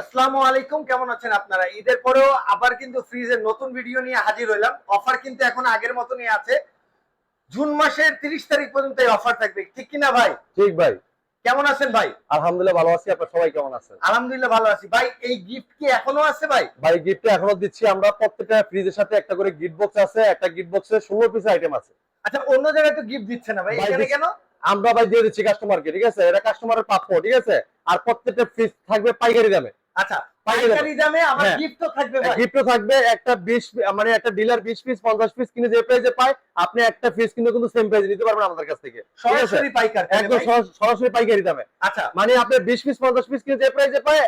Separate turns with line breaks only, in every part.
আসসালামু আলাইকুম কেমন আছেন আপনারা? ঈদের পরেও আবার কিন্তু ফ্রিজের নতুন ভিডিও নিয়ে হাজির হইলাম। অফার কিন্তু এখন আগের মতনই আছে। জুন মাসের তিরিশ তারিখ পর্যন্ত এই অফার থাকবে। ঠিক কিনা ভাই?
ঠিক ভাই।
কেমন আছেন ভাই?
আলহামদুলিল্লাহ ভালো আছি আপনার সবাই কেমন আছেন?
আলহামদুলিল্লাহ ভালো আছি। ভাই এই গিফট কি এখনও আছে ভাই?
ভাই গিফট এখনও দিচ্ছি আমরা। প্রত্যেকটা ফ্রিজের সাথে একটা করে গিফট বক্স আছে একটা গিফট বক্সে ষোলো পিস আইটেম আছে।
আচ্ছা অন্য জায়গায় তো গিফট দিচ্ছে না ভাই
ভাই,
এখানে কেন?
আমরা ভাই দিয়ে দিচ্ছি কাস্টমারকে ঠিক আছে? এটা কাস্টমারের প্রাপ্য ঠিক আছে? আর প্রত্যেকটা ফ্রিজ থাকবে পাইকারি দামে।
আচ্ছা
পাইকারি দামে।
আমার
হ্যাঁ।
থাকবে ভাই।
গিফটও থাকবে। একটা বিশ মানে একটা ডিলার বিশ পিস পঞ্চাশ পিস কিনে যে প্রাইসে পায় আপনি একটা কিনে কিন্তু সেম প্রাইসে নিতে পারবেন আমাদের কাছ থেকে।
সরাসরি পাইকার
একদম সরাসরি পাইকারি দামে।
আচ্ছা।
মানে আপনি বিশ পিস পঞ্চাশ পিস কিনে যে প্রাইসে পায়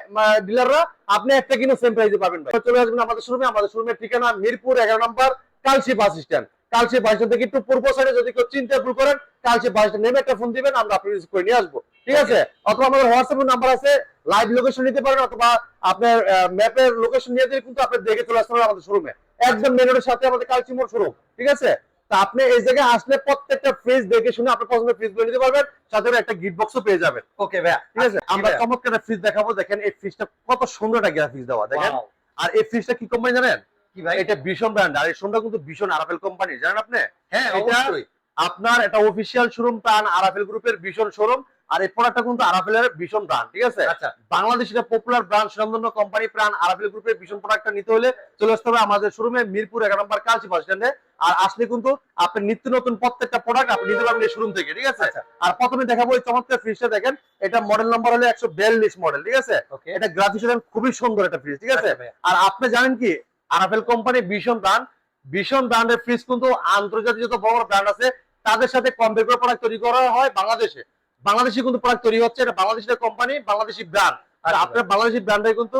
ডিলাররা আপনি একটা কিনে সেম প্রাইসে পাবেন ভাই। চলে আসবেন আমাদের শোরুমে আমাদের শোরুমের ঠিকানা মিরপুর এগারো নম্বর Kalshi bus stand Kalshi bus stand থেকে একটু পূর্ব সাইডে যদি কেউ চিনতে ভুল করেন কালসি বাস স্ট্যান্ড নেমে একটা ফোন দিবেন আমরা আপনি রিসিভ করে নিয়ে আসব। ঠিক আছে? অথবা আমাদের হোয়াটসঅ্যাপ নাম্বার আছে লাইভ লোকেশন নিতে পারেন অথবা আপনার ম্যাপের লোকেশন নিয়ে দিলে কিন্তু আপনি দেখে চলে আসতে পারেন আমাদের শোরুমে একদম মেন রোডের সাথে আমাদের কালচি মোড় শোরুম ঠিক আছে? তা আপনি এই জায়গায় আসলে প্রত্যেকটা ফ্রিজ দেখে শুনে আপনার পছন্দের ফ্রিজগুলো নিতে পারবেন সাথে একটা গিফট বক্সও পেয়ে যাবেন।
ওকে ভাইয়া।
ঠিক আছে? আমরা চমৎকার ফ্রিজ দেখাবো দেখেন এই ফ্রিজটা কত সুন্দর একটা গ্রাফিক্স দেওয়া দেখেন? আর এই ফ্রিজটা কি কোম্পানি জানেন?
কি ভাই?
এটা ভীষণ ব্র্যান্ড আর এই শোরুমটা কিন্তু ভীষণ আরাফেল কোম্পানি জানেন আপনি?
হ্যাঁ অবশ্যই।
আপনার এটা অফিসিয়াল শোরুম প্রাণ আরাফেল গ্রুপের ভীষণ শোরুম আর এই প্রোডাক্টটা কিন্তু আরাফেলের ভীষণ ব্র্যান্ড ঠিক আছে?
আচ্ছা।
বাংলাদেশ এটা পপুলার ব্র্যান্ড সুনামধন্য কোম্পানি প্রাণ আরাফেল গ্রুপের ভীষণ প্রোডাক্টটা নিতে হলে চলে আসতে হবে আমাদের শোরুমে মিরপুর এগারো নম্বর কালচি বাস স্ট্যান্ডে আর আসলে কিন্তু আপনি নিত্য নতুন প্রত্যেকটা প্রোডাক্ট আপনি নিতে পারবেন এই শোরুম থেকে ঠিক আছে?
আচ্ছা।
আর প্রথমে দেখাবো এই চমৎকার ফ্রিজটা দেখেন এটা মডেল নাম্বার হলো একশো বিয়াল্লিশ মডেল ঠিক আছে? এটা গ্রাফিক্স খুবই সুন্দর একটা ফ্রিজ ঠিক আছে?
আচ্ছা
আর আপনি জানেন কি আরাফেল কোম্পানি ভীষণ ব্র্যান্ড ভীষণ ব্র্যান্ডের ফ্রিজ কিন্তু আন্তর্জাতিক যত বড় বড় ব্র্যান্ড আছে তাদের সাথে কম্পেয়ার করে প্রোডাক্ট তৈরি করা হয় বাংলাদেশে। বাংলাদেশে কিন্তু প্রোডাক্ট তৈরি হচ্ছে এটা বাংলাদেশের কোম্পানি বাংলাদেশি ব্র্যান্ড আর
আচ্ছা।
আপনার বাংলাদেশি ব্র্যান্ডে কিন্তু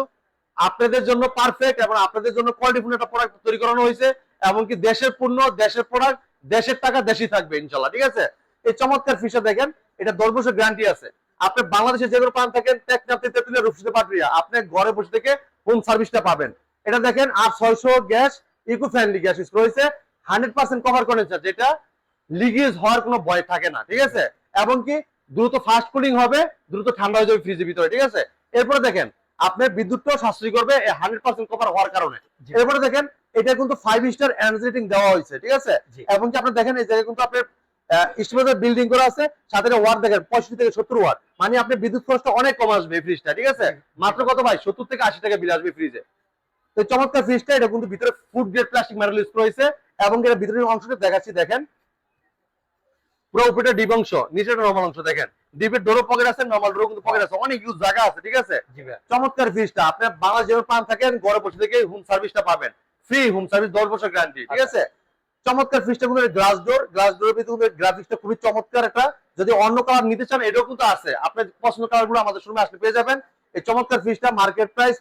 আপনাদের জন্য পারফেক্ট এবং আপনাদের জন্য কোয়ালিটিফুল একটা প্রোডাক্ট তৈরি করানো হয়েছে এমনকি দেশের পণ্য দেশের প্রোডাক্ট দেশের টাকা দেশই থাকবে ইনশাল্লাহ ঠিক আছে? এই চমৎকার ফিশটা দেখেন এটা দশ বছর গ্যারান্টি আছে। আপনি বাংলাদেশে যে কোনো প্রান্ত থাকেন টেকনাফ তেতুলিয়া রূপসী পাটরিয়া আপনি ঘরে বসে থেকে হোম সার্ভিসটা পাবেন। এটা দেখেন আর ছয়শো gas eco friendly gas use রয়েছে হান্ড্রেড পার্সেন্ট কভার কন্ডেন্সার যেটা লিগেজ হওয়ার কোনো ভয় থাকে না ঠিক আছে? এবং কি দ্রুত ফাস্ট কুলিং হবে দ্রুত ঠান্ডা হয়ে যাবে ফ্রিজের ভিতরে ঠিক আছে? এরপরে দেখেন আপনার বিদ্যুৎটাও সাশ্রয় করবে হান্ড্রেড পার্সেন্ট কভার হওয়ার কারণে। এরপরে দেখেন এটা কিন্তু ফাইভ স্টার এনার্জি রেটিং দেওয়া হয়েছে ঠিক আছে? এবং কি আপনি দেখেন এই জায়গায় কিন্তু আপনার স্টিমের বিল্ডিং করা আছে সাথে ওয়াট দেখেন পঁয়ষট্টি থেকে সত্তর ওয়াট মানে আপনি বিদ্যুৎ খরচটা অনেক কম আসবে এই ফ্রিজটা ঠিক আছে? মাত্র কত ভাই? সত্তর থেকে আশি টাকা বিল আসবে ফ্রিজে তো চমৎকার ফ্রিজটা এটা কিন্তু ভিতরে food grade plastic material use করা হয়েছে এবং এটা ভিতরের অংশটা দেখাচ্ছি দেখেন। পুরো উপরে ডিপ অংশ নর্মাল অংশ দেখেন। ডিপের ডোরো পকেট আছে নর্মাল ডোরো কিন্তু পকেট আছে। অনেক ইউজ জায়গা আছে ঠিক আছে? চমৎকার ফ্রিজটা আপনি বাংলাদেশ যেমন পান থাকেন ঘরে বসে থেকে হোম সার্ভিসটা পাবেন। ফ্রি হোম সার্ভিস দশ বছর গ্যারান্টি ঠিক আছে? চমৎকার ফ্রিজটা কিন্তু গ্লাস ডোর গ্লাস ডোরের ভিতরে গ্রাফিক্সটা খুবই চমৎকার একটা। যদি অন্য কালার নিতে চান এটাও কিন্তু আছে। আপনার পছন্দ কালারগুলো আমাদের শোরুমে আসলে পেয়ে যাবেন। এই চমৎকার ফ্রিজটা মার্কেট প্রাইস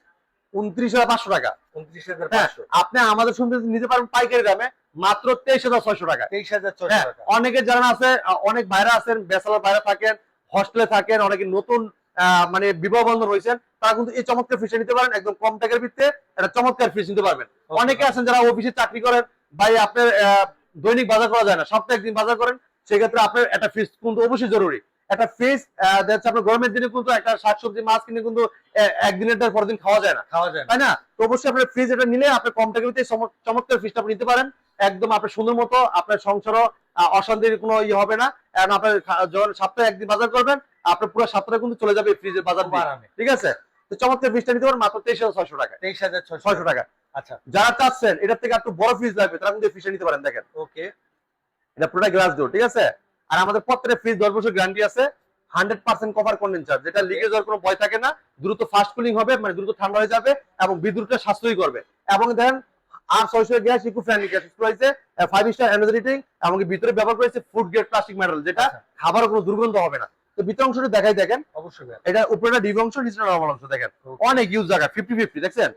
উনত্রিশ হাজার পাঁচশো টাকা।
উনত্রিশ হাজার
হ্যাঁ আপনি আমাদের সঙ্গে নিতে পারবেন পাইকারি দামে মাত্র তেইশ হাজার ছয়শো টাকা।
তেইশ হাজার ছশো
হ্যাঁ
টাকা।
অনেকে যারা আছে অনেক বাইরে আছেন বেসালার থাকেন হস্টেলে থাকেন অনেকে নতুন আহ, মানে বিবাহ বন্ধন হয়েছেন তারা কিন্তু এই চমৎকার ফিসে নিতে পারেন একদম কম টাকার ভিত্তিতে একটা চমৎকার ফিস নিতে পারবেন। অনেকে আছেন যারা অফিসে চাকরি করেন ভাই আপনার দৈনিক বাজার করা যায় না সপ্তাহে একদিন বাজার করেন সেক্ষেত্রে আপনার একটা ফিস কিন্তু অবশ্যই জরুরি। একটা ফিস দেখা আপনার গরমের দিনে কিন্তু একটা শাকসবজি মাছ কিনে কিন্তু একদিনের টাকা পরের দিন খাওয়া যায় না।
খাওয়া যায়
তাই না? তো অবশ্যই আপনার ফ্রিজ এটা নিলে আপনি কম টাকার ভিতরে চমৎকার ফ্রিজটা আপনি নিতে পারেন। একদম আপনার সুন্দর মতো আপনার সংসারও অশান্তির কোনো ইয়ে হবে না। কারণ আপনার যখন সপ্তাহে একদিন বাজার করবেন আপনার পুরো সপ্তাহে কিন্তু চলে যাবে ফ্রিজের বাজার ঠিক আছে? তো চমৎকার ফ্রিজটা নিতে পারেন মাত্র তেইশ হাজার ছয়শো টাকা
তেইশ হাজার
ছয়শো টাকা।
আচ্ছা।
যারা চাচ্ছেন এটার থেকে একটু বড় ফ্রিজ লাগবে তারা কিন্তু ফ্রিজটা নিতে পারেন দেখেন।
ওকে
এটা পুরোটা গ্লাস ডোর ঠিক আছে? আর আমাদের প্রত্যেকটা ফ্রিজ দশ বছর গ্যারান্টি আছে হান্ড্রেড পার্সেন্ট কভার কন্ডেন্সার যেটা লিকেজ হওয়ার কোনো ভয় থাকে না দ্রুত ফাস্ট কুলিং হবে মানে দ্রুত ঠান্ডা হয়ে যাবে এবং বিদ্যুৎটা সাশ্রয়ী করবে। এবং দেখেন আর ছয়শো গ্যাস ইকো ফ্রেন্ডলি গ্যাস রয়েছে ফাইভ স্টার এনার্জি রেটিং এবং ভিতরে ব্যবহার করেছে ফুড গ্রেড প্লাস্টিক মেটাল যেটা খাবার কোনো দুর্গন্ধ হবে না। তো ভিতর অংশটা দেখাই দেখেন
অবশ্যই
এটা উপরে ডিপ অংশ নিচে নর্মাল অংশ দেখেন। অনেক ইউজ জায়গা ফিফটি ফিফটি দেখছেন?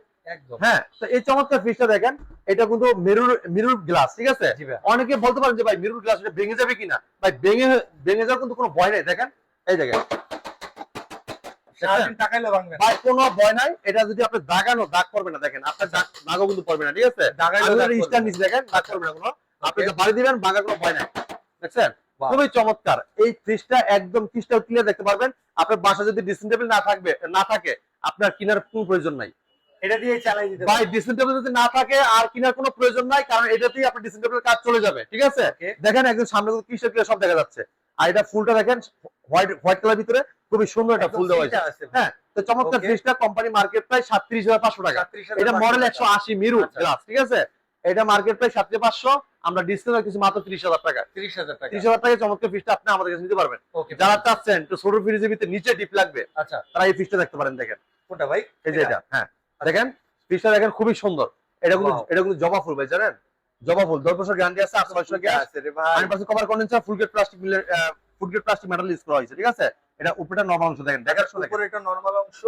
হ্যাঁ তো এই চমৎকার ফিশটা দেখেন এটা কিন্তু মেরুর মেরুর গ্লাস ঠিক আছে? অনেকে বলতে পারেন যে ভাই মেরুর গ্লাস এটা ভেঙে যাবে কিনা? ভাই ভেঙে ভেঙে যাওয়ার কিন্তু কোনো ভয় নেই দেখেন? এই দেখেন।
সারাদিন টাকাইলে ভাঙবে না।
ভাই কোনো ভয় নাই এটা যদি আপনি দাগানো দাগ করবে না দেখেন। আপনার দাগ দাগও কিন্তু পড়বে না ঠিক আছে?
দাগাইলেও দাগ
আপনি
পড়বে
স্টার
না।
নিচে দেখেন দাগ করবে না কোনো। আপনি বাড়ি দিবেন বাগার কোনো ভয় নাই দেখছেন? খুবই চমৎকার। এই ফ্রিজটা একদম ক্রিস্টাল ক্লিয়ার দেখতে পারবেন। আপনার বাসা যদি ড্রেসিং টেবিল না থাকবে না থাকে আপনার কিনার কোনো প্রয়োজন নাই।
এটা দিয়ে চালাই দিতে
ভাই টেবিল যদি না থাকে আর কেনার কোনো প্রয়োজন নাই কারণ এটাতেই আপনার টেবিলের কাজ চলে যাবে ঠিক আছে? দেখেন একদম সামনে ক্লিয়ার সব দেখা যাচ্ছে। আর এটা ফুলটা দেখেন হোয়াইট হোয়াইট কালার ভিতরে খুবই সুন্দর একটা ফুল দেওয়া হয়েছে। হ্যাঁ তো চমৎকার ফ্রিজটা কোম্পানি মার্কেট প্রায় সাতত্রিশ হাজার পাঁচশো টাকা। এটা মডেল একশো আশি মিরু
আচ্ছা।
গ্লাস ঠিক আছে? এটা মার্কেট প্রায় সাতশো পাঁচশো আমরা ডিসকাউন্ট কিছু মাত্র ত্রিশ হাজার টাকা।
তিরিশ হাজার টাকা।
ত্রিশ হাজার টাকা চমৎকার ফ্রিজটা আপনি আমাদের কাছে নিতে পারবেন। যারা চাচ্ছেন ছোট ফ্রিজের ভিতরে নিচে ডিপ লাগবে
আচ্ছা।
তারা এই ফ্রিজটা দেখতে পারেন দেখেন।
কোনটা ভাই?
এই যে এটা হ্যাঁ। দেখেন ফ্রিজটা দেখেন খুবই সুন্দর। এটা কিন্তু এটা কিন্তু জবা ফুল ভাই জানেন? জবা ফুল। দশ বছর গ্যারান্টি আছে আটশো বছর copper condenser food grade plastic food plastic metal use করা হয়েছে ঠিক আছে? এটা উপরেটা নর্মাল অংশ দেখেন দেখার
উপরে এটা নরমাল অংশ।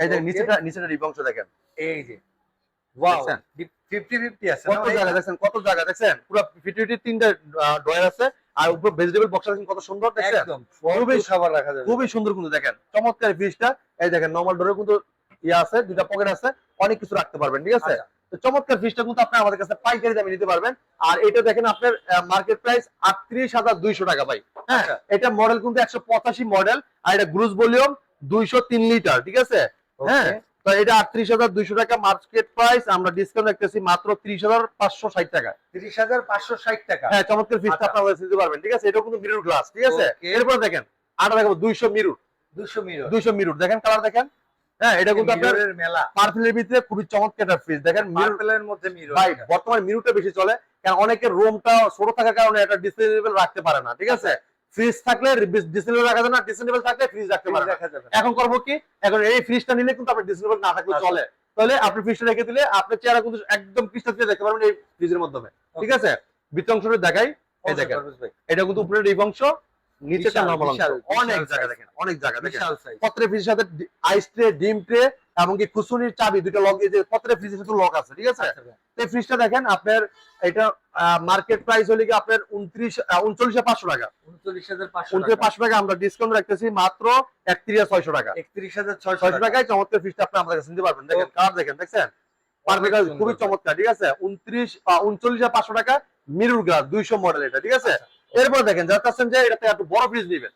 এই দেখেন নিচেটা নিচেটা ডিপ অংশ দেখেন।
এই যে। ওয়াও
দেখছেন?
50 50 আছে
কত জায়গা দেখছেন? কত জায়গা দেখছেন? পুরো তিনটা ডয়ার আছে। আর উপরে ভেজিটেবল বক্স দেখেন কত সুন্দর
একদম।
খুবই
খাবার রাখা যাবে।
খুবই সুন্দর কিন্তু দেখেন। চমৎকার ফ্রিজটা এই দেখেন নর্মাল ডোরে কিন্তু ইয়ে আছে দুটা পকেট আছে অনেক কিছু রাখতে পারবেন ঠিক আছে?
আচ্ছা।
তো চমৎকার ফ্রিজটা কিন্তু আপনি আমাদের কাছে পাইকারি দামে নিতে পারবেন। আর এটা দেখেন আপনার মার্কেট প্রাইস আটত্রিশ হাজার দুইশো টাকা ভাই। হ্যাঁ
আচ্ছা।
এটা মডেল কিন্তু একশো পঁচাশি মডেল আর এটা গ্রুজ ভলিউম দুইশো তিন লিটার ঠিক আছে? হ্যাঁ. তো এটা আটত্রিশ হাজার দুইশো টাকা মার্কেট প্রাইস আমরা ডিসকাউন্ট রাখতেছি মাত্র ত্রিশ হাজার পাঁচশো ষাট টাকা।
30560 টাকা।
হ্যাঁ চমৎকার
আচ্ছা।
আপনারা নিতে পারবেন ঠিক আছে? এটাও কিন্তু মিরর গ্লাস ঠিক আছে. এরপর দেখেন আটা দেখাবো দুইশো মিরুর
200 মিরর
দুইশো মিরুর দেখেন কালার দেখেন। হ্যাঁ এটা কিন্তু আপনার
মেলা।
পার্পেলের ভিতরে খুবই চমৎকার একটা ফ্রিজ দেখেন
মধ্যে মিরর
ভাই বর্তমানে মিরুটা বেশি চলে কারণ অনেকের রুমটা ছোট থাকার কারণে ডিসপ্লে রাখতে পারে না ঠিক আছে? ফ্রিজ থাকলে রাখা যায় না থাকলে ফ্রিজ রাখতে পারে এখন করব কি? এখন এই ফ্রিজটা নিলে কিন্তু আপনার ডিসপ্লে না থাকলে। চলে। তাহলে আপনি ফ্রিজটা রেখে দিলে আপনার চেহারা কিন্তু একদম ক্রিস্টাল ক্লিয়ার দেখতে পারবেন এই ফ্রিজের মাধ্যমে। ঠিক আছে? অংশটা দেখাই। এই দেখেন। এটা কিন্তু উপরের এই অংশ। নিচেটা নরমাল অনেক জায়গা দেখেন অনেক জায়গা দেখেন। পত্রের ফ্রিজের সাথে আইস ট্রে ডিম ট্রে এমনকি কুসুনির চাবি দুটো লক এই যে পত্রের ফ্রিজের সাথে লক আছে ঠিক আছে?
আচ্ছা ভাই।
তো এই ফ্রিজটা দেখেন আপনার এটা মার্কেট প্রাইস হলে কি আপনার উনত্রিশ উনচল্লিশ পাঁচশো টাকা।
39500
উনত্রিশ পাঁচশো টাকা। আমরা ডিসকাউন্ট রাখতেছি মাত্র একত্রিশ ছয়শো টাকা।
31600
ছয়শো টাকায় চমৎকার ফ্রিজটা আপনি আমাদের কাছে নিতে পারবেন। দেখেন কালার দেখেন দেখছেন? খুবই চমৎকার ঠিক আছে? উনত্রিশ উনচল্লিশ পাঁচশো টাকা মিরুর গ্লাস দুইশো মডেল এটা ঠিক আছে? এরপর দেখেন যারা চাচ্ছেন যে এটাতে একটু বড় ফ্রিজ নেবেন।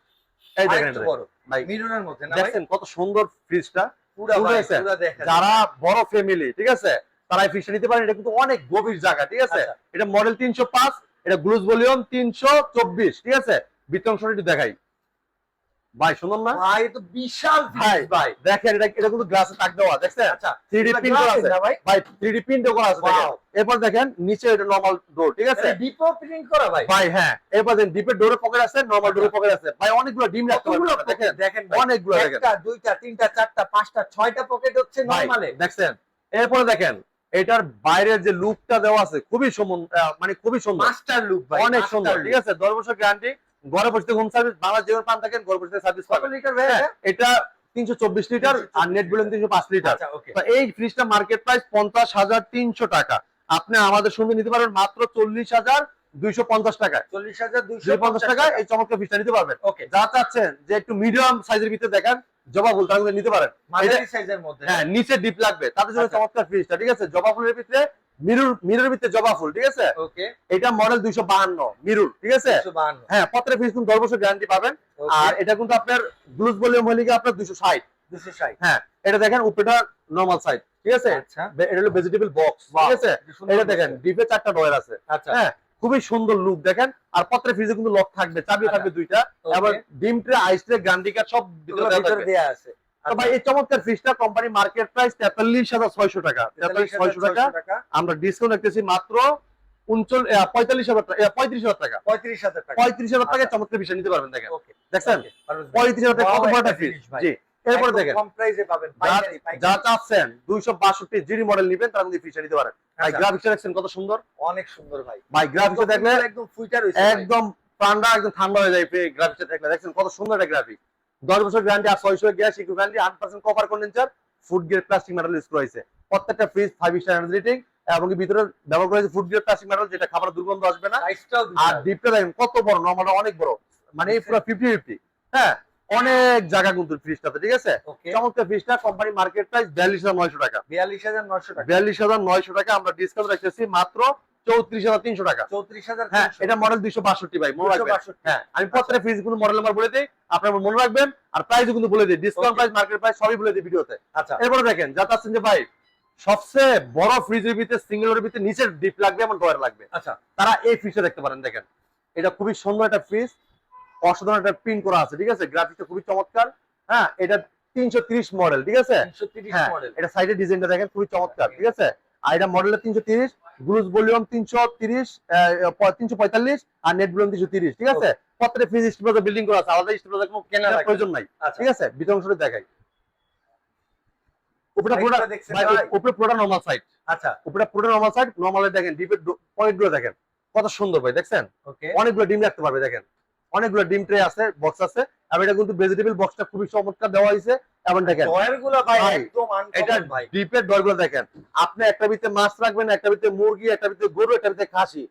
এই দেখেন
বড়
ভাই
মিররের মধ্যে না ভাই?
দেখছেন কত সুন্দর ফ্রিজটা
পুরো।
যারা বড় ফ্যামিলি ঠিক আছে? তারা এই ফ্রিজটা নিতে পারেন এটা কিন্তু অনেক গভীর জায়গা ঠিক আছে?
আচ্ছা।
এটা মডেল তিনশো পাঁচ এটা গ্লুজ ভলিউম তিনশো চব্বিশ ঠিক আছে? বিতরণ দেখাই। ভাই সুন্দর না।
ভাই তো বিশাল
ভাই
ভাই।
দেখেন এটা এটা কিন্তু গ্লাসে তাক দেওয়া দেখছেন?
আচ্ছা
3D
এগুলা
print করা আছে।
ভাই?
ভাই 3D প্রিন্ট করা আছে দেখেন। এরপর দেখেন নিচে এটা নরমাল ডোর ঠিক আছে?
ডিপো প্রিন্ট করা ভাই।
ভাই হ্যাঁ। এরপর দেখেন ডিপের ডোরে পকেট আছে নরমাল ডোরে। পকেট আছে। ভাই অনেকগুলো ডিম রাখতে পারবেন দেখেন?
দেখেন
অনেকগুলো দেখেন।
একটা দুইটা তিনটা চারটা পাঁচটা ছয়টা পকেট হচ্ছে নরমালে
দেখছেন? এরপরে দেখেন এটার বাইরের যে লুকটা দেওয়া আছে খুবই মানে খুবই সুন্দর।
মাস্টার লুক ভাই
অনেক সুন্দর ঠিক আছে? দশ বছর গ্যারান্টি ঘরে বসে হোম সার্ভিস বাংলা জীবন পান থাকেন ঘরে বসে সার্ভিস পাবেন। হ্যাঁ, এটা তিনশো চব্বিশ লিটার আর নেট তিনশো পাঁচ লিটার
আচ্ছা
এই ফ্রিজটা মার্কেট প্রাইস পঞ্চাশ হাজার তিনশো টাকা। আপনি আমাদের সঙ্গে নিতে পারবেন মাত্র চল্লিশ হাজার দুইশো পঞ্চাশ টাকায়।
চল্লিশ হাজার দুইশো
পঞ্চাশ টাকায় এই চমৎকার ফ্রিজটা নিতে পারবেন।
ওকে
যা চাচ্ছেন যে একটু মিডিয়াম সাইজের ভিতরে দেখেন জবা ফুল তারা নিতে পারেন। হ্যাঁ নিচে ডিপ লাগবে। তাদের জন্য
আচ্ছা।
চমৎকার ফ্রিজটা ঠিক আছে? জবা ফুলের ভিতরে মিরুর মিরুর ভিতরে জবা ফুল ঠিক আছে?
ওকে
এটা মডেল দুইশো বাহান্ন মিরুর ঠিক আছে? হ্যাঁ ফ্রিজ কিন্তু দশ বছর গ্যারান্টি পাবেন। আর এটা কিন্তু আপনার ভলিউম হলে আপনার দুশো ষাট।
দুশো ষাট।
হ্যাঁ এটা দেখেন উপরেটা নর্মাল সাইজ ঠিক আছে?
আচ্ছা।
এটা হলো ভেজিটেবল বক্স ঠিক আছে? এটা দেখেন। ডিপে চারটা ডয়ার আছে।
আচ্ছা।
হ্যাঁ খুবই সুন্দর লুক দেখেন? আর পত্রের ফ্রিজে কিন্তু লক থাকবে চাবি
আচ্ছা।
থাকবে দুইটা. আবার ডিম tray ice tray guarantee card সব ভিতরে দেওয়া
আছে।
তো ভাই এই চমৎকার ফ্রিজটা কোম্পানি মার্কেট প্রাইস তেতাল্লিশ হাজার ছয়শো টাকা। তেতাল্লিশ ছয়শো টাকা।
টাকা।
আমরা ডিসকাউন্ট রাখতেছি মাত্র পঁয়তাল্লিশ হাজার টাকা পঁয়ত্রিশ হাজার টাকা।
পঁয়ত্রিশ হাজার টাকা।
পঁয়ত্রিশ হাজার টাকা
আচ্ছা।
চমৎকার বিষয় নিতে পারবেন দেখেন। দেখছেন? পঁয়ত্রিশ হাজার টাকা কত বড় ফ্রিজ জি এরপরে দেখেন। যা- চাচ্ছেন দুইশো বাষট্টি মডেল নিবেন তারা ফ্রিজটা নিতে পারেন। ভাই
আচ্ছা,
দেখছেন কত সুন্দর?
অনেক সুন্দর ভাই।
ভাই গ্রাফিক্স দেখলে
একদম ফুইটার
একদম প্রাণটা একদম ঠান্ডা হয়ে যায় গ্রাফিক্স দেখলে। দেখছেন কত সুন্দর একটা গ্রাফিক দশ বছর গ্যারান্টি আর ছয়শো গ্যাস ইকু গ্যারান্টি আট percent copper condenser food grade plastic metal use করা হয়েছে। প্রত্যেকটা ফ্রিজ ফাইভ স্টার রেটিং এবং ভিতরে ব্যবহার করা হয়েছে ফুড গ্রেড প্লাস্টিক মেটাল যেটা খাবার দুর্গন্ধ আসবে না। আর ডিপটা দেখেন কত বড় নর্মালটা অনেক বড়। মানে পুরো ফিফটি ফিফটি হ্যাঁ অনেক জায়গা কিন্তু ফ্রিজটাতে ঠিক আছে? চমৎকার ফ্রিজটা কোম্পানি মার্কেট প্রাইস বিয়াল্লিশ হাজার নয়শো টাকা।
বিয়াল্লিশ হাজার নয়শো টাকা।
বিয়াল্লিশ হাজার নয়শো টাকা আমরা ডিসকাউন্ট রাখতেছি মাত্র চৌত্রিশ হাজার তিনশো টাকা।
চৌত্রিশ হাজার
হ্যাঁ এটা মডেল দুইশো বাষট্টি ভাই মনে রাখবেন। হ্যাঁ আমি প্রত্যেকটা ফ্রিজ কিন্তু মডেল নাম্বার বলে দিই আপনারা মনে রাখবেন আর প্রাইসও কিন্তু বলে দিই ডিসকাউন্ট প্রাইস মার্কেট প্রাইস সবই বলে দিই ভিডিওতে।
আচ্ছা।
এরপরে দেখেন যা চাচ্ছেন যে ভাই সবচেয়ে বড় ফ্রিজের ভিতরে সিঙ্গেলের ভিতরে নিচের ডিপ লাগবে এমন ডয়ার লাগবে।
আচ্ছা।
তারা এই ফ্রিজটা দেখতে পারেন দেখেন। এটা খুবই সুন্দর একটা ফ্রিজ অসাধারণ একটা প্রিন্ট করা আছে ঠিক আছে? গ্রাফিক্সটা খুবই চমৎকার। হ্যাঁ এটা তিনশো তিরিশ মডেল ঠিক আছে? হ্যাঁ
মডেল
এটা সাইডের ডিজাইনটা দেখেন খুবই চমৎকার ঠিক আছে? আর এটা মডেলটা তিনশো তিরিশ গ্লুজ ভলিউম তিনশো তিরিশ তিনশো পঁয়তাল্লিশ আর নেট ভলিউম তিনশো তিরিশ ঠিক আছে? প্রত্যেকটা ফ্রিজ স্টেপ্লাজার বিল্ডিং করা আছে আলাদা স্টেপ্লাজার কোনো কেনার প্রয়োজন নাই
আচ্ছা।
ঠিক আছে? ভিতর অংশটা দেখাই। উপরে পুরোটা? উপরে পুরোটা নর্মাল সাইড
আচ্ছা।
উপরে পুরোটা নর্মাল সাইড নর্মালে দেখেন ডিপের পয়েন্টগুলো দেখেন। কত সুন্দর ভাই দেখছেন?
ওকে
অনেকগুলো ডিম রাখতে পারবে দেখেন। অনেকগুলো ডিম ট্রে আছে বক্স আছে এবং এটা কিন্তু ভেজিটেবল বক্সটা খুবই চমৎকার দেওয়া হয়েছে। এবং দেখেন এটা ডিপের দরগুলো দেখেন আপনি একটা ভিতরে মাছ রাখবেন একটা ভিতরে মুরগি একটা ভিতরে গরু একটা ভিতরে খাসি।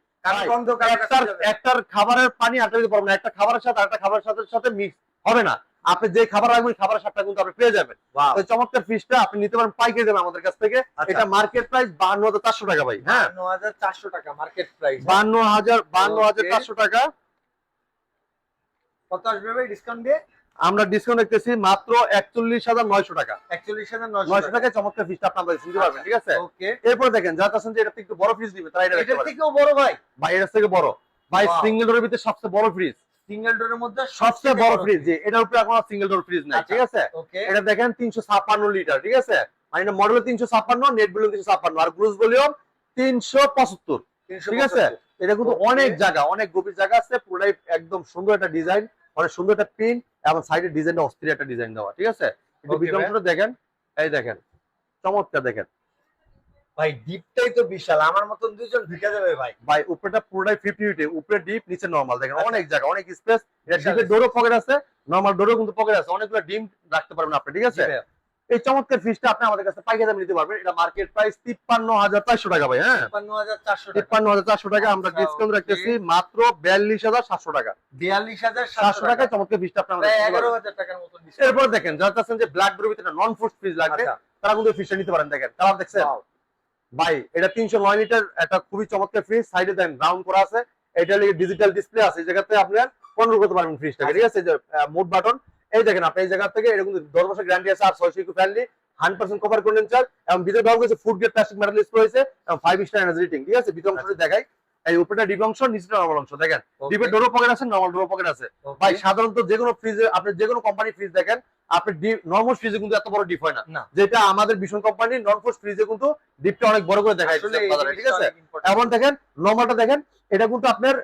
একটার খাবারের পানি আটটা দিতে পারবেন না। একটা খাবারের সাথে আরেকটা খাবারের সাথে সাথে মিক্স হবে না। আপনি যে খাবার রাখবেন খাবারের সাথটা কিন্তু আপনি পেয়ে যাবেন। তো চমৎকার ফিশটা আপনি নিতে পারেন পাইকারি দেবেন আমাদের কাছ থেকে।
আচ্ছা।
এটা মার্কেট প্রাইস বান্ন হাজার চারশো টাকা ভাই হ্যাঁ?
9400 টাকা মার্কেট প্রাইস
বান্ন হাজার বান্ন হাজার চারশো টাকা।
কত আসবে ভাই ডিসকাউন্ট দিয়ে
আমরা ডিসকাউন্ট দেখতেছি মাত্র একচল্লিশ হাজার নয়শো টাকা।
41900
নয়শো টাকায় চমৎকার আপনার পারবেন ঠিক আছে?
ওকে
এরপর দেখেন যারা চাচ্ছেন যে এটা একটু বড় ফ্রিজ দিবে তারা এটা
থেকেও বড় ভাই।
ভাই থেকে বড়। ভাই সিঙ্গেল ডোরের ভিতরে সবচেয়ে বড় ফ্রিজ
সিঙ্গেল ডোরের মধ্যে
সবচেয়ে বড় ফ্রিজ যে এটার উপরে এখন সিঙ্গেল ডোর ফ্রিজ নাই
আচ্ছা।
ঠিক আছে? এটা দেখেন তিনশো ছাপ্পান্ন লিটার ঠিক আছে? মানে মডেল তিনশো ছাপ্পান্ন নেট ভলিউম তিনশো ছাপ্পান্ন আর গ্রুজ ভলিউম তিনশো পঁচাত্তর ঠিক আছে? এটা কিন্তু অনেক জায়গা অনেক গভীর জায়গা আছে পুরোটাই একদম সুন্দর একটা ডিজাইন অনেক সুন্দর একটা প্রিন্ট এবং সাইডের ডিজাইনটা অস্থির একটা ডিজাইন দেওয়া ঠিক আছে? একটু বিক্রমপুরে দেখেন। এই দেখেন চমৎকার দেখেন।
ভাই ডিপটাই তো বিশাল। আমার মতন দুইজন ঢুকে যাবে ভাই।
ভাই উপরেটা পুরোটাই ফিফটি উপরে ডিপ নিচে নর্মাল দেখেন
আচ্ছা।
অনেক জায়গা অনেক স্পেস এটা ডিপের ডোরও পকেট আছে নর্মাল ডোরও কিন্তু পকেট আছে। অনেকগুলো ডিম রাখতে পারবেন আপনি ঠিক আছে। এই চমৎকার ফিশটা আপনি আমাদের কাছে পাইকারি দামে নিতে পারবেন। এটা মার্কেট প্রাইস তিপ্পান্ন হাজার চারশো টাকা ভাই হ্যাঁ?
55400 টাকা।
তিপ্পান্ন হাজার চারশো টাকা আমরা
আচ্ছা,
ডিসকাউন্ট রাখতেছি মাত্র বিয়াল্লিশ হাজার সাতশো টাকা।
42700
সাতশো
টাকা।
চমৎকার ফিশটা আপনি পারবেন।
11000 টাকার discount।
এরপর দেখেন যারা চাচ্ছেন যে ব্ল্যাক ডোর ভিতরে নন ফুড ফ্রিজ লাগবে
আচ্ছা।
তারা কিন্তু ফিশটা নিতে পারেন দেখেন। কালার দেখছেন ভাই এটা তিনশো নয় লিটার একটা খুবই চমৎকার ফ্রিজ সাইডে দেন রাউন্ড করা আছে। এটা ডিজিটাল ডিসপ্লে আছে এই জায়গাতে আপনার কন্ট্রোল করতে পারবেন ফ্রিজটাকে ঠিক আছে? এই যে মোড বাটন এই দেখেন আপনি এই জায়গা থেকে কিন্তু দশ বছর গ্যারান্টি আছে আর ছয়শো eco friendly hundred percent copper condenser এবং ভিতরে ব্যবহার করেছে food grade plastic metal use করেছে এবং ফাইভ স্টার এনার্জি রেটিং ঠিক আছে? ভিতর অংশটা দেখাই। এই উপরটা ডিপ অংশ নিচেটা নর্মাল অংশ দেখেন? ডিপের ডোরও পকেট আছে নর্মাল ডোরও পকেট আছে। ভাই সাধারণত যে কোনো ফ্রিজে আপনি যে কোনো কোম্পানি ফ্রিজ দেখেন আপনি নর্মাল ফ্রিজে কিন্তু এত বড় ডিপ হয় না। যেটা আমাদের ভীষণ কোম্পানি নন ফুড ফ্রিজে কিন্তু ডিপটা অনেক বড় করে দেখা যাচ্ছে ঠিক আছে। এখন দেখেন নর্মালটা দেখেন এটা কিন্তু আপনার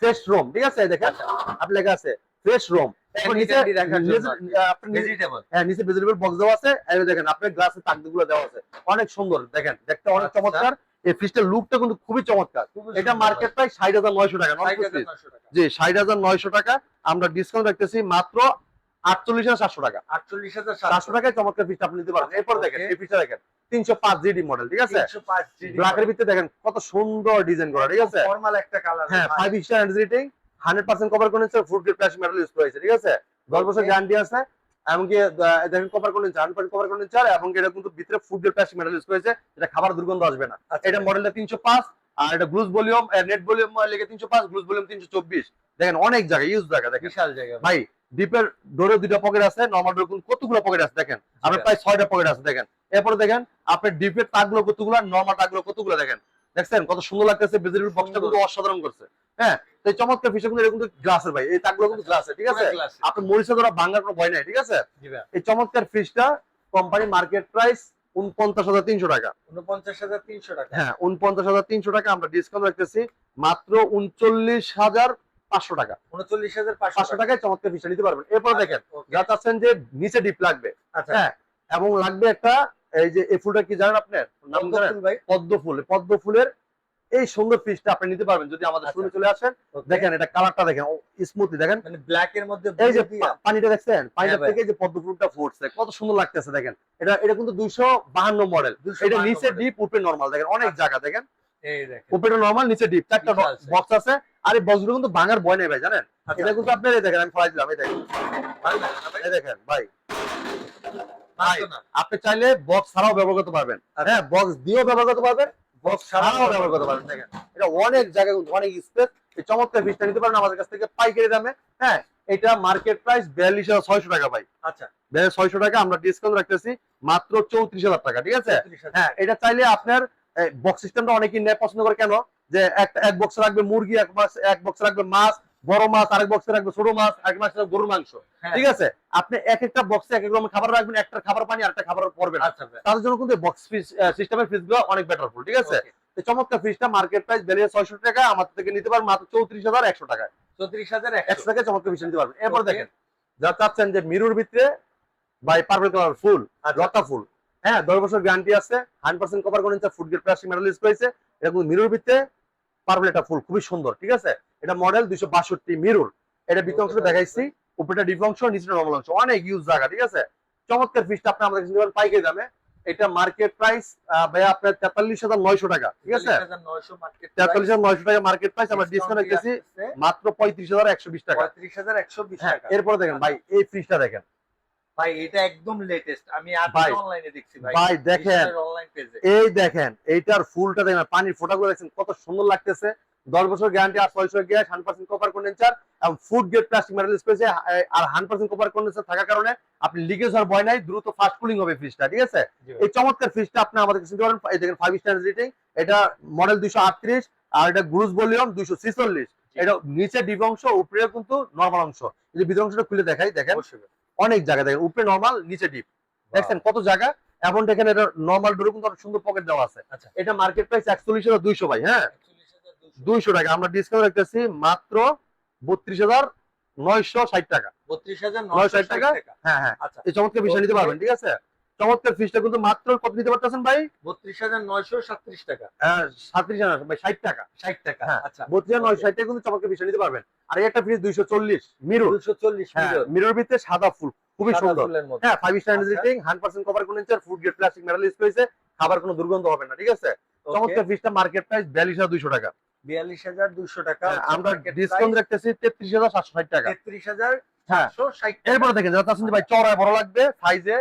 ফ্রেশ রুম ঠিক আছে? দেখেন আপনি লেখা আছে ফ্রেশ রুম নিচে। হ্যাঁ নিচে ভেজিটেবল বক্স দেওয়া আছে। দেখেন আপনার গ্লাসের তাকগুলো দেওয়া আছে। অনেক সুন্দর দেখেন দেখতে অনেক
আচ্ছা।
চমৎকার। এই ফ্রিজটার লুকটা কিন্তু খুবই চমৎকার। এটা মার্কেট প্রাইস ষাট হাজার নয়শো টাকা
ভাই।
non food fridge।
5900 টাকা।
জি ষাট হাজার নয়শো টাকা। আমরা ডিসকাউন্ট রাখতেছি মাত্র আটচল্লিশ হাজার সাতশো টাকা।
48700
সাতশো টাকায় চমৎকার আপনি নিতে পারেন এরপর দেখেন. এই দেখেন তিনশো পাঁচ জিডি মডেল ঠিক আছে?
305 GD
ব্ল্যাকের ভিতরে দেখেন কত সুন্দর ডিজাইন করা ঠিক আছে?
ফর্মাল একটা কালার
হ্যাঁ five star rating hundred percent copper condenser food grade plastic metal use করেছে ঠিক আছে? দশ বছর গ্যারান্টি আছে এমনকি দেখেন copper condenser hundred percent copper condenser এবং এটা কিন্তু ভিতরে food grade plastic metal use করেছে এটা খাবার দুর্গন্ধ আসবে না। এটা মডেলটা তিনশো পাঁচ আর এটা গ্লুজ ভলিউম নেট ভলিউম লেগে তিনশো পাঁচ গ্লুজ ভলিউম তিনশো চব্বিশ। দেখেন অনেক জায়গা ইউজ জায়গা দেখেন।
বিশাল জায়গা
ভাই। ডিপের ডোরে দুটো পকেট আছে নর্মাল ডোরে কতগুলো পকেট আছে দেখেন? আপনার প্রায় ছয়টা পকেট আছে দেখেন। এরপরে দেখেন আপনার ডিপের তাকগুলো কতগুলো নর্মাল তাকগুলো কতগুলো দেখেন। দেখছেন? কত সুন্দর লাগতেছে বক্সটা কিন্তু অসাধারণ করছে। হ্যাঁ তো চমৎকার কিন্তু এটা গ্লাসের ভাই। এই তাকগুলো কিন্তু গ্লাসের ঠিক আছে? মরিচা ধরা ভাঙার কোনো ভয় নাই ঠিক আছে? এই চমৎকার ফিশটা কোম্পানি মার্কেট প্রাইস উনপঞ্চাশ হাজার তিনশো টাকা।
49300 টাকা।
হ্যাঁ উনপঞ্চাশ হাজার তিনশো টাকা আমরা ডিসকাউন্ট রাখতেছি মাত্র উনচল্লিশ হাজার পাঁচশো টাকা।
39500
পাঁচশো টাকায় চমৎকার ফিশটা নিতে পারবেন। এরপর দেখেন
Okay.
যা চাচ্ছেন যে নিচে ডিপ লাগবে
আচ্ছা।
হ্যাঁ এবং লাগবে একটা এই যে এই ফুলটা কি জানেন আপনার নাম জানেন? পদ্ম ফুল পদ্ম ফুলের এই সুন্দর পিসটা আপনি নিতে পারবেন যদি আমাদের
আচ্ছা।
শুরু চলে আসেন। দেখেন এটা কালারটা দেখেন স্মুথলি দেখেন।
মানে ব্ল্যাক এর মধ্যে
এই যে পানিটা দেখছেন? পানিটা
হ্যাঁ
থেকে যে পদ্ম ফুলটা ফুটছে কত সুন্দর লাগতেছে দেখেন। এটা এটা কিন্তু দুইশো বাহান্ন মডেল এটা নিচে। ডিপ উপরে নর্মাল দেখেন অনেক
আচ্ছা।
জায়গা দেখেন।
এই দেখেন।
উপরে নর্মাল নিচে ডিপ চারটা বক্স আছে। আর এই বক্সগুলো কিন্তু ভাঙার ভয় নেই ভাই জানেন?
আচ্ছা,
এটা কিন্তু আপনার এই দেখেন আমি ফলাই দিলাম এই দেখেন? এই দেখেন ভাই। আপনি চাইলে বক্স ছাড়াও ব্যবহার করতে পারবেন।
আচ্ছা।
হ্যাঁ বক্স দিয়েও ব্যবহার করতে পারবেন।
বক্স
ছাড়াও ব্যবহার করতে পারেন দেখেন। এটা অনেক জায়গায় অনেক স্পেস এই চমৎকার ফ্রিজটা নিতে পারেন আমাদের কাছ থেকে পাইকারি দামে। হ্যাঁ এটা মার্কেট প্রাইস বিয়াল্লিশ হাজার ছয়শো টাকা ভাই।
আচ্ছা।
বিয়াল্লিশ ছয়শো টাকা আমরা ডিসকাউন্ট রাখতেছি মাত্র চৌত্রিশ হাজার টাকা ঠিক আছে? হ্যাঁ এটা চাইলে আপনার বক্স সিস্টেমটা অনেকেই নেয় পছন্দ করে কেন? যে এক এক বক্সে রাখবে মুরগি এক বক্স এক বক্স রাখবে মাছ বড় মাছ আরেক বক্সে রাখবে ছোট মাছ এক মাসে গরুর মাংস।
হ্যাঁ।
ঠিক আছে? আপনি এক একটা বক্সে এক এক রকম খাবার রাখবেন একটা খাবার পানি আর একটা খাবার পড়বে না।
আচ্ছা ভাই
তাদের জন্য কিন্তু বক্স ফিস সিস্টেমের ফ্রিজগুলো অনেক বেটার ফুল ঠিক আছে? চমৎকার ফ্রিজটা মার্কেট প্রাইস বেরিয়ে ছয়শো টাকা আমার থেকে নিতে পারেন মাত্র চৌত্রিশ হাজার একশো টাকায়।
চৌত্রিশ হাজার
একশো। টাকায় চমৎকার ফ্রিজ নিতে পারবেন। এরপর দেখেন যা চাচ্ছেন যে মিরুর ভিতরে বাই পার্পল কালার ফুল
আচ্ছা।
লতা ফুল হ্যাঁ দশ বছর গ্যারান্টি আছে হান্ড্রেড পার্সেন্ট কভার করে নিচ্ছে food grade plastic metal use করেছে। কিন্তু মিরুর ভিতরে পার্পল একটা ফুল খুবই সুন্দর ঠিক আছে? এটা মডেল দুইশো বাষট্টি মিরুর এটা অংশটা দেখাইছি উপরেটা ডিপ অংশ নিচেটা নর্মাল অংশ। অনেক ইউজ জায়গা ঠিক আছে? চমৎকার ফিসটা আপনি আমাদের কাছে পাইকারি দামে। এটা মার্কেট প্রাইস ভাইয়া আপনার তেতাল্লিশ হাজার নয়শো টাকা ঠিক আছে? তেতাল্লিশ হাজার নয়শো টাকা মার্কেট প্রাইস আমরা ডিসকাউন্ট রেখেছি মাত্র পঁয়ত্রিশ হাজার একশো বিশ টাকা।
পঁয়ত্রিশ হাজার একশো বিশ
হ্যাঁ
টাকা।
এরপরে দেখেন ভাই এই ফ্রিজটা দেখেন।
ভাই এটা একদম লেটেস্ট আমি অনলাইনে দেখছি ভাই।
ভাই দেখেন
অনলাইন পেজে
এই দেখেন এইটার ফুলটা দেখেন পানির ফোটাগুলো কত সুন্দর লাগতেছে। দশ বছর গ্যারান্টি আর গ্যাস কপার কন্ডেন্সার এবং ফুড গ্রেড প্লাস্টিক স্পেসে আর কপার কন্ডেন্সার থাকার কারণে আপনি লিকেজ হওয়ার ভয় নাই দ্রুত ফাস্ট কুলিং হবে ফ্রিজটা ঠিক আছে? এই চমৎকার ফ্রিজটা আপনি আমাদের কাছে পারেন এই দেখেন ফাইভ স্টার রেটিং এটা মডেল দুইশো আটত্রিশ আর এটা গ্রুজ ভলিউম দুইশো ছিচল্লিশ। এটা নিচে ডিপ অংশ উপরে কিন্তু নর্মাল অংশ। এই যে ভিতর অংশটা খুলে দেখাই দেখেন। অনেক জায়গা দেখেন উপরে নর্মাল নিচে ডিপ দেখছেন কত জায়গা? এখন দেখেন এটা নর্মাল ডোরে কিন্তু সুন্দর পকেট দেওয়া আছে।
আচ্ছা।
এটা মার্কেট প্রাইস একচল্লিশ হাজার দুইশো ভাই হ্যাঁ? দুইশো টাকা। আমরা ডিসকাউন্ট রাখতেছি মাত্র বত্রিশ হাজার নয়শো ষাট টাকা।
বত্রিশ হাজার
নয়শো
নয়শো
ষাট টাকা? হ্যাঁ হ্যাঁ।
আচ্ছা।
এই চমৎকার বিষয় নিতে পারবেন ঠিক আছে? চমৎকার ফিসটা কিন্তু মাত্র কত নিতে পারতেছেন ভাই?
বত্রিশ হাজার নয়শো টাকা।
সাতত্রিশ হাজার ভাই ষাট টাকা।
ষাট টাকা
হ্যাঁ।
আচ্ছা।
বত্রিশ হাজার নয়শো ষাট টাকা কিন্তু চমৎকার বিষয় নিতে পারবেন। আর একটা ফ্রিজ দুইশো চল্লিশ মিরুর
দুশো চল্লিশ
হ্যাঁ মিরুর ভিতরে সাদা ফুল খুবই সুন্দর। হ্যাঁ ফাইভ স্টার পার্সেন্ট কভার কোন ইঞ্চার food grade plastic metal use করেছে খাবার কোনো দুর্গন্ধ হবে না ঠিক আছে? চমৎকার ফিসটা মার্কেট প্রাইস বিয়াল্লিশ হাজার দুইশো টাকা।
বিয়াল্লিশ হাজার দুশো টাকা।
হ্যাঁ, আমরা ডিসকাউন্ট রাখতেছি তেত্রিশ হাজার সাতশো ষাট টাকা।
তেত্রিশ হাজার
হ্যাঁ এরপরে দেখেন যারা ভাই চড়ায় বড় লাগবে সাইজে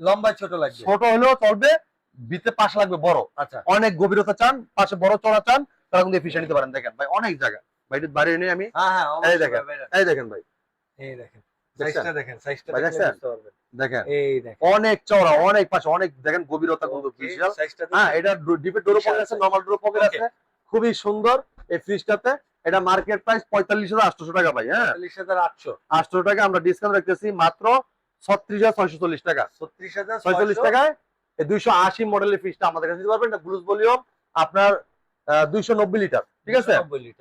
লম্বা ছোট লাগবে?
ছোট হলেও চলবে ভিতরে পাশে লাগবে বড়।
আচ্ছা।
অনেক গভীরতা চান পাশে বড় চড়া চান তারা কিন্তু এই নিতে পারেন। দেখেন ভাই অনেক জায়গা। ভাই এটা বাইরে নিয়ে আমি
হ্যাঁ হ্যাঁ
এই দেখেন। এই দেখেন ভাই।
এই দেখেন সাইজটা দেখেন সাইজটা
ভাই,
দেখলে
দেখছেন?
বুঝতে পারবেন।
দেখেন।
এই দেখেন।
অনেক চড়া অনেক পাশে অনেক দেখেন গভীরতা কিন্তু
Okay,
বিশাল
সাইজটা
হ্যাঁ এটা ডিপের ডোরো পকেট আছে নরমাল ডোরো পকেট আছে। খুবই সুন্দর এই ফ্রিজটাতে এটা মার্কেট প্রাইস পঁয়তাল্লিশ হাজার আটশো টাকা ভাই হ্যাঁ।
আটশো।
আটশো টাকা আমরা ডিসকাউন্ট রাখতেছি মাত্র ছত্রিশ হাজার ছয়শো চল্লিশ টাকা।
ছত্রিশ হাজার
ছয়চল্লিশ টাকায় দুইশো আশি মডেলের ফ্রিজটা আমাদের কাছে দিতে পারবেন। এটা গ্লুজ ভলিউম আপনার দুইশো নব্বই লিটার ঠিক আছে?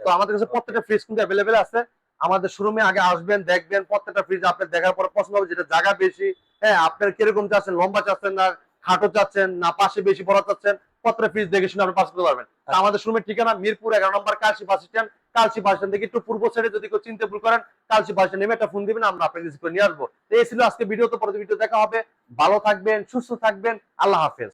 তো আমাদের কাছে প্রত্যেকটা ফ্রিজ কিন্তু অ্যাভেলেবেল আছে। আমাদের শোরুমে আগে আসবেন দেখবেন প্রত্যেকটা ফ্রিজ আপনার দেখার পরে পছন্দ হবে যেটা জায়গা বেশি। হ্যাঁ আপনার কীরকম চাচ্ছেন লম্বা চাচ্ছেন না খাটো চাচ্ছেন না পাশে বেশি বড় চাচ্ছেন প্রত্যেকটা ফ্রিজ দেখে শুনে আপনি পাস করতে পারবেন। আমাদের শোরুমের ঠিকানা মিরপুর এগারো নম্বর Kalshi bus stand. Kalshi bus stand থেকে একটু পূর্ব সাইডে যদি কেউ চিনতে ভুল করেন কালসি বাস স্ট্যান্ড একটা ফোন দিবেন আমরা আপনাকে রিসিভ করে নিয়ে আসব। এই ছিল আজকে ভিডিও তো পরে ভিডিও দেখা হবে। ভালো থাকবেন সুস্থ থাকবেন আল্লাহ হাফেজ।